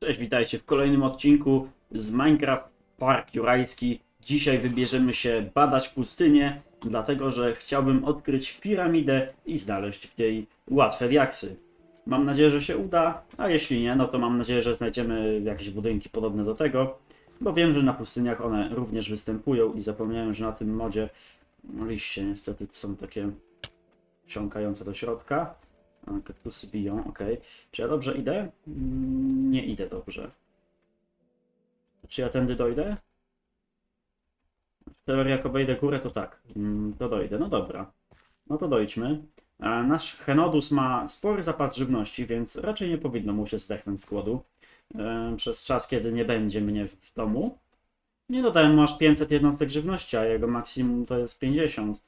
Cześć, witajcie w kolejnym odcinku z Minecraft Park Jurajski. Dzisiaj wybierzemy się badać pustynię, dlatego że chciałbym odkryć piramidę i znaleźć w niej łatwe diaksy. Mam nadzieję, że się uda, a jeśli nie, no to mam nadzieję, że znajdziemy jakieś budynki podobne do tego, bo wiem, że na pustyniach one również występują i zapomniałem, że na tym modzie liście niestety są takie wsiąkające do środka. Kaktusy biją, okej. Czy ja dobrze idę? Mm, Nie idę dobrze. Czy ja tędy dojdę? W teorii jak obejdę górę, to tak. Mm, To dojdę. No dobra. No to dojdźmy. A Nasz Henodus ma spory zapas żywności, więc raczej nie powinno mu się zdechnąć z głodu. e, Przez czas, kiedy nie będzie mnie w domu. Nie dodałem mu aż 500 jednostek żywności, a jego maksimum to jest 50.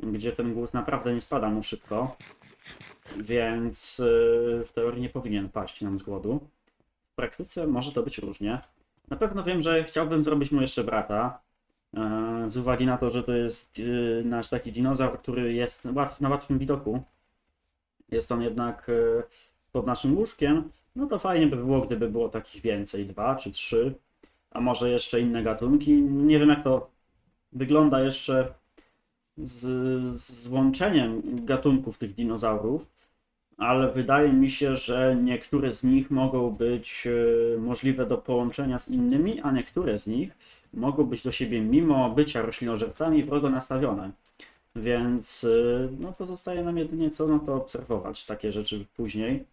Gdzie ten głód naprawdę nie spada mu szybko więc yy, w teorii nie powinien paść nam z głodu. W praktyce może to być różnie. Na pewno wiem, że chciałbym zrobić mu jeszcze brata. yy, Z uwagi na to, że to jest yy, nasz taki dinozaur, który jest na łatwym widoku. Jest on jednak yy, pod naszym łóżkiem. No to fajnie by było, gdyby było takich więcej, dwa czy trzy, a może jeszcze inne gatunki. Nie wiem, jak to wygląda jeszcze z, z łączeniem gatunków tych dinozaurów, ale wydaje mi się, że niektóre z nich mogą być e, możliwe do połączenia z innymi, a niektóre z nich mogą być do siebie, mimo bycia roślinożercami, wrogo nastawione. Więc e, no, pozostaje nam jedynie co no to obserwować takie rzeczy później.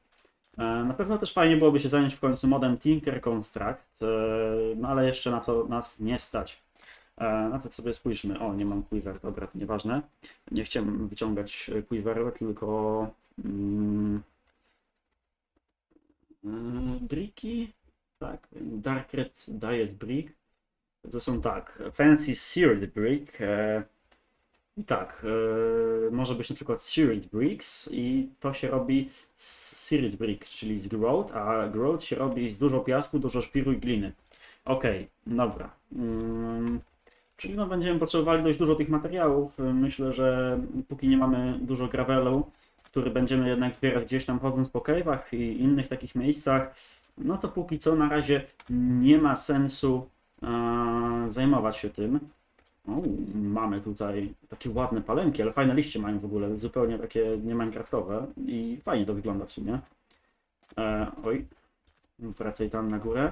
E, Na pewno też fajnie byłoby się zająć w końcu modem Tinker Construct, no ale jeszcze na to nas nie stać. E, Nawet sobie spójrzmy. O, nie mam quiver, dobra, to nieważne. Nie chciałem wyciągać e, quiveru, tylko mm, mm, tak, Dark Red Diet Brick. To są tak, Fancy Seared Brick. E, I tak, może być na przykład Seared Bricks i to się robi z Seared Brick, czyli z Growth, a Growth się robi z dużo piasku, dużo szpiru i gliny. Okej, dobra. Mm, Czyli no będziemy potrzebowali dość dużo tych materiałów. Myślę, że póki nie mamy dużo gravelu, który będziemy jednak zbierać gdzieś tam chodząc po cave'ach i innych takich miejscach, no to póki co na razie nie ma sensu e, zajmować się tym. O, mamy tutaj takie ładne palemki, ale fajne liście mają w ogóle, zupełnie takie nie minecraftowe i fajnie to wygląda w sumie. E, oj, wracaj tam na górę.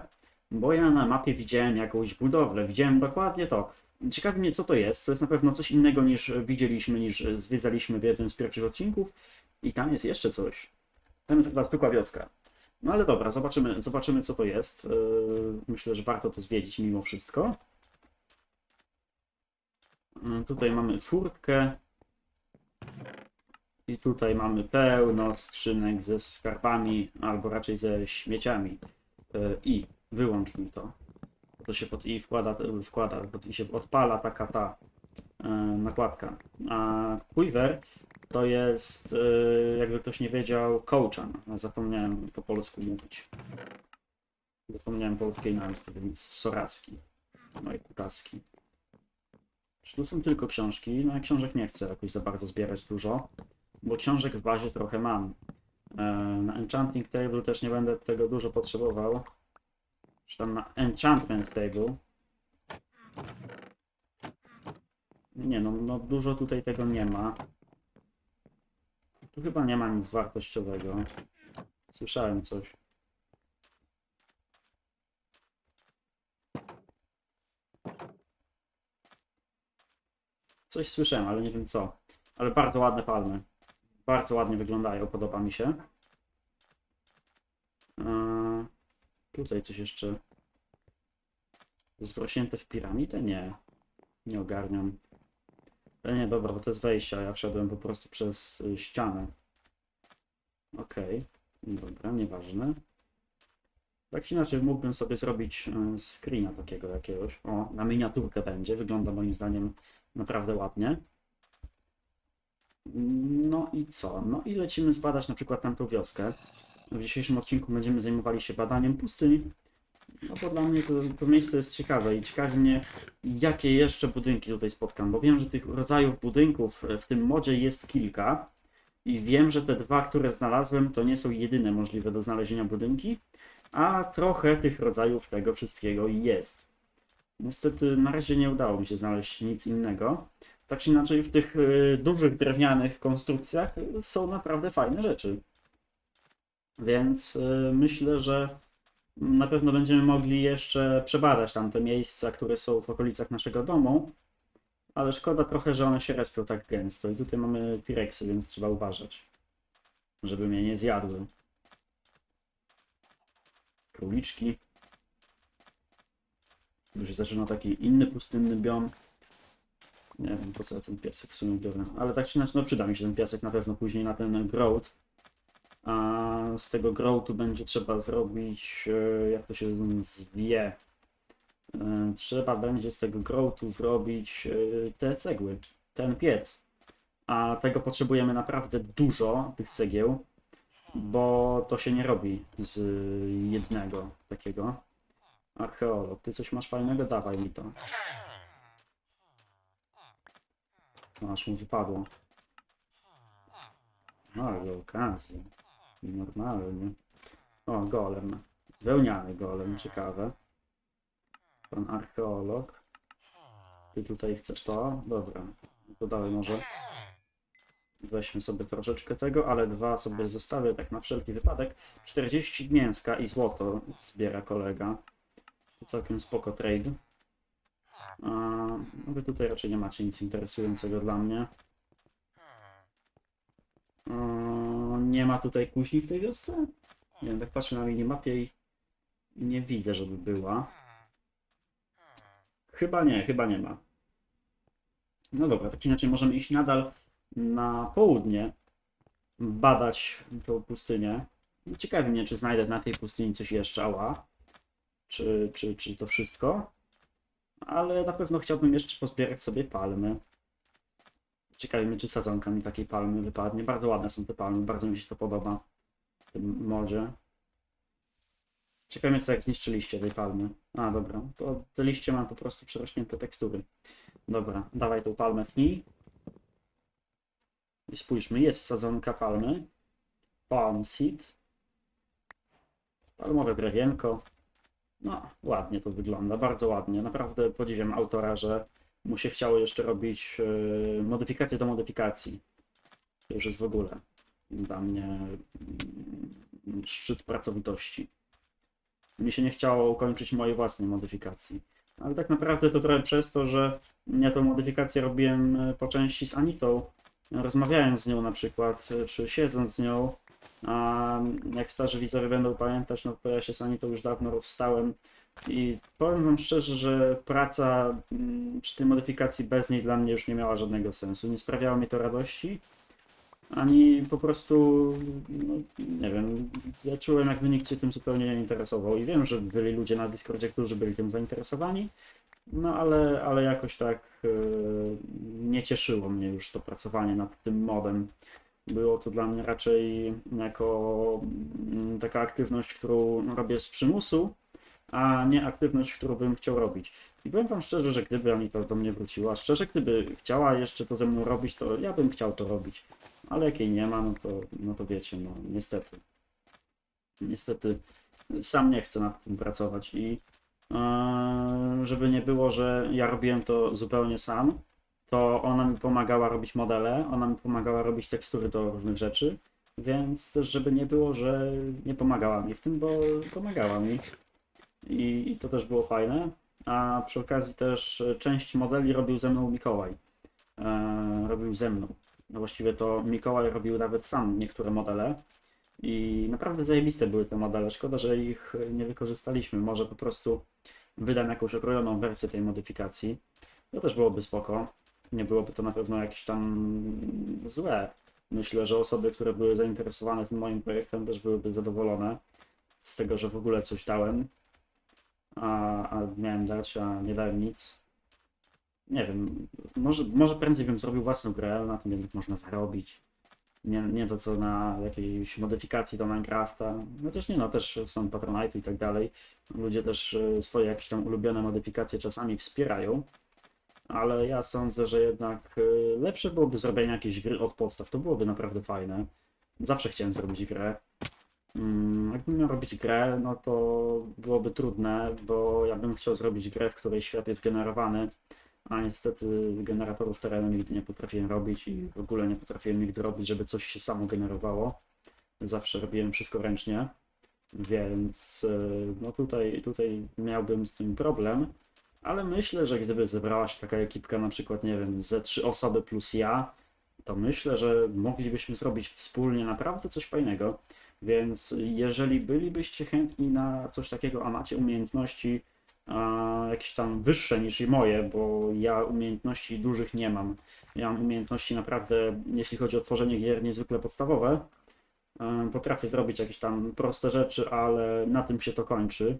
Bo ja na mapie widziałem jakąś budowlę, widziałem dokładnie to. Ciekawi mnie, co to jest. To jest na pewno coś innego niż widzieliśmy, niż zwiedzaliśmy w jednym z pierwszych odcinków. I tam jest jeszcze coś. Tam jest chyba zwykła wioska. No ale dobra, zobaczymy, zobaczymy co to jest. Yy, Myślę, że warto to zwiedzić mimo wszystko. Yy, Tutaj mamy furtkę. I tutaj mamy pełno skrzynek ze skarbami, albo raczej ze śmieciami. Yy, I wyłącz mi to. To się pod i wkłada, wkłada pod i się odpala taka ta e, nakładka. A Quiver to jest, e, jakby ktoś nie wiedział, kołczan. Zapomniałem po polsku mówić. Zapomniałem polskiej nazwy, więc Soraski. No i Kutaski. Tu są tylko książki? No ja książek nie chcę jakoś za bardzo zbierać dużo, bo książek w bazie trochę mam. E, Na Enchanting Table też nie będę tego dużo potrzebował tam na enchantment table. Nie no, no dużo tutaj tego nie ma. Tu chyba nie ma nic wartościowego. Słyszałem coś. Coś słyszałem, ale nie wiem co. Ale bardzo ładne palmy. Bardzo ładnie wyglądają, podoba mi się. Eee, Tutaj coś jeszcze jest wrośnięte w piramidę? Nie. Nie ogarniam. Ale nie, dobra, bo to jest wejście, a ja wszedłem po prostu przez y, ścianę. Okej. Dobra, nieważne. Tak czy inaczej mógłbym sobie zrobić y, screena takiego jakiegoś. O, na miniaturkę będzie. Wygląda moim zdaniem naprawdę ładnie. No i co? No i lecimy zbadać na przykład tamtą wioskę. W dzisiejszym odcinku będziemy zajmowali się badaniem pustyni. No bo dla mnie to, to miejsce jest ciekawe i ciekawi mnie, jakie jeszcze budynki tutaj spotkam, bo wiem, że tych rodzajów budynków w tym modzie jest kilka i wiem, że te dwa, które znalazłem, to nie są jedyne możliwe do znalezienia budynki. a trochę tych rodzajów tego wszystkiego jest. Niestety na razie nie udało mi się znaleźć nic innego. Tak czy inaczej w tych y, dużych drewnianych konstrukcjach są naprawdę fajne rzeczy. Więc y, myślę, że na pewno będziemy mogli jeszcze przebadać tam te miejsca, które są w okolicach naszego domu. Ale szkoda trochę, że one się respią tak gęsto. I tutaj mamy T-Rexy, więc trzeba uważać, żeby mnie nie zjadły. Króliczki. Już się zaczyna taki inny pustynny biom. Nie wiem po co ten piasek w sumie biorę. Ale tak czy inaczej, no przyda mi się ten piasek na pewno później na ten growth. A z tego growthu będzie trzeba zrobić, e, jak to się zwie. E, Trzeba będzie z tego growthu zrobić e, te cegły, ten piec. A tego potrzebujemy naprawdę dużo, tych cegieł, bo to się nie robi z jednego takiego. Archeolog, ty coś masz fajnego? Dawaj mi to. Aż mu wypadło. No, ale. Normalnie. O, golem. Wełniany golem, ciekawe. Pan archeolog. Ty tutaj chcesz to? Dobra. To dalej może. Weźmy sobie troszeczkę tego, ale dwa sobie zostawię tak na wszelki wypadek. 40 mięska i złoto zbiera kolega. To całkiem spoko trade. A, no wy tutaj raczej nie macie nic interesującego dla mnie. A, nie ma tutaj kuźni w tej wiosce? Nie wiem, tak patrzę na minimapie i nie widzę, żeby była. Chyba nie, chyba nie ma. No dobra, tak czy inaczej możemy iść nadal na południe, badać tą pustynię. Ciekawi mnie, czy znajdę na tej pustyni coś jeszcze, ała. Czy, czy, czy to wszystko. Ale na pewno chciałbym jeszcze pozbierać sobie palmy. Ciekawi mnie, czy sadzonka mi takiej palmy wypadnie. Bardzo ładne są te palmy, bardzo mi się to podoba w tym modzie. Ciekawi mnie, co jak zniszczyliście tej palmy. A, dobra. To te liście mam po prostu przerośnięte tekstury. Dobra, dawaj tą palmę tnij. I spójrzmy, jest sadzonka palmy. Palm seed. Palmowe drewienko. No, ładnie to wygląda, bardzo ładnie. Naprawdę podziwiam autora, że mu się chciało jeszcze robić yy, modyfikacje do modyfikacji. To już jest w ogóle dla mnie mm, szczyt pracowitości. Mi się nie chciało ukończyć mojej własnej modyfikacji. Ale tak naprawdę to trochę przez to, że ja tą modyfikację robiłem e, po części z Anitą, rozmawiając z nią na przykład, e, czy siedząc z nią. A jak starzy widzowie będą pamiętać, no to ja się z Anitą już dawno rozstałem. I powiem wam szczerze, że praca mm, przy tej modyfikacji bez niej dla mnie już nie miała żadnego sensu. Nie sprawiało mi to radości ani po prostu, no, nie wiem, ja czułem jakby nikt się tym zupełnie nie interesował i wiem, że byli ludzie na Discordzie, którzy byli tym zainteresowani, no ale, ale jakoś tak e, nie cieszyło mnie już to pracowanie nad tym modem. Było to dla mnie raczej jako mm, taka aktywność, którą robię z przymusu, a nie aktywność, którą bym chciał robić. I powiem wam szczerze, że gdyby Anita do mnie wróciła, szczerze, gdyby chciała jeszcze to ze mną robić, to ja bym chciał to robić. Ale jak jej nie ma, no to, no to wiecie, no niestety. Niestety sam nie chcę nad tym pracować i e, żeby nie było, że ja robiłem to zupełnie sam, to ona mi pomagała robić modele, ona mi pomagała robić tekstury do różnych rzeczy, więc też żeby nie było, że nie pomagała mi w tym, bo pomagała mi. I, i to też było fajne. A przy okazji też e, część modeli robił ze mną Mikołaj. E, robił ze mną. No właściwie to Mikołaj robił nawet sam niektóre modele. I naprawdę zajebiste były te modele. Szkoda, że ich nie wykorzystaliśmy. Może po prostu wydam jakąś okrojoną wersję tej modyfikacji. To też byłoby spoko. Nie byłoby to na pewno jakieś tam złe. Myślę, że osoby, które były zainteresowane tym moim projektem też byłyby zadowolone z tego, że w ogóle coś dałem. A, a miałem dać, a nie dałem nic. Nie wiem, może, może prędzej bym zrobił własną grę, ale na tym jednak można zarobić. Nie, nie to co na jakiejś modyfikacji do Minecrafta. No też nie no, też są Patronite i tak dalej. Ludzie też e, swoje jakieś tam ulubione modyfikacje czasami wspierają. Ale ja sądzę, że jednak e, lepsze byłoby zrobienie jakiejś gry od podstaw. To byłoby naprawdę fajne. Zawsze chciałem zrobić grę. Mm, Jakbym miał robić grę, no to byłoby trudne, bo ja bym chciał zrobić grę, w której świat jest generowany, a niestety generatorów terenu nigdy nie potrafiłem robić i w ogóle nie potrafiłem nigdy robić, żeby coś się samo generowało. Zawsze robiłem wszystko ręcznie, więc y, no tutaj, tutaj miałbym z tym problem, ale myślę, że gdyby zebrała się taka ekipka, na przykład, nie wiem, ze trzy osoby plus ja, to myślę, że moglibyśmy zrobić wspólnie naprawdę coś fajnego. Więc jeżeli bylibyście chętni na coś takiego, a macie umiejętności a, jakieś tam wyższe niż i moje, bo ja umiejętności dużych nie mam. Ja mam umiejętności naprawdę, jeśli chodzi o tworzenie gier, niezwykle podstawowe. Potrafię zrobić jakieś tam proste rzeczy, ale na tym się to kończy.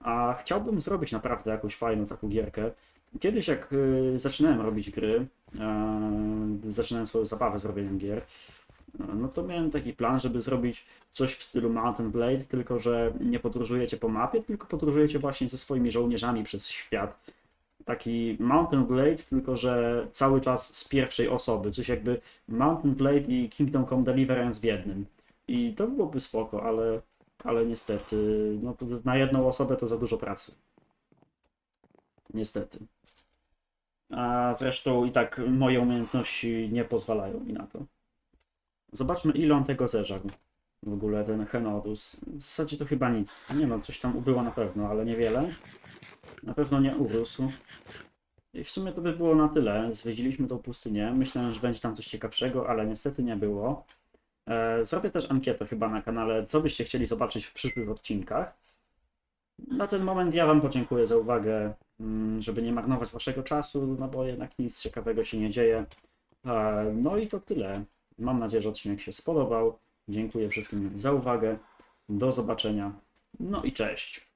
A chciałbym zrobić naprawdę jakąś fajną taką gierkę. Kiedyś jak y, zaczynałem robić gry, zaczynałem swoją zabawę z robieniem gier, no to miałem taki plan, żeby zrobić coś w stylu Mountain Blade, tylko że nie podróżujecie po mapie, tylko podróżujecie właśnie ze swoimi żołnierzami przez świat. Taki Mountain Blade, tylko że cały czas z pierwszej osoby, coś jakby Mountain Blade i Kingdom Come Deliverance w jednym. I to byłoby spoko, ale, ale niestety, no to na jedną osobę to za dużo pracy. Niestety. A zresztą i tak moje umiejętności nie pozwalają mi na to. Zobaczmy, ile on tego zeżarł. W ogóle ten Henodus. W zasadzie to chyba nic. Nie no, coś tam ubyło na pewno, ale niewiele. Na pewno nie urósł. I w sumie to by było na tyle. Zwiedziliśmy tą pustynię. Myślałem, że będzie tam coś ciekawszego, ale niestety nie było. E, Zrobię też ankietę chyba na kanale, co byście chcieli zobaczyć w przyszłych odcinkach. Na ten moment ja Wam podziękuję za uwagę, mm, żeby nie marnować Waszego czasu, no bo jednak nic ciekawego się nie dzieje. E, No i to tyle. Mam nadzieję, że odcinek się spodobał. Dziękuję wszystkim za uwagę. Do zobaczenia. No i cześć.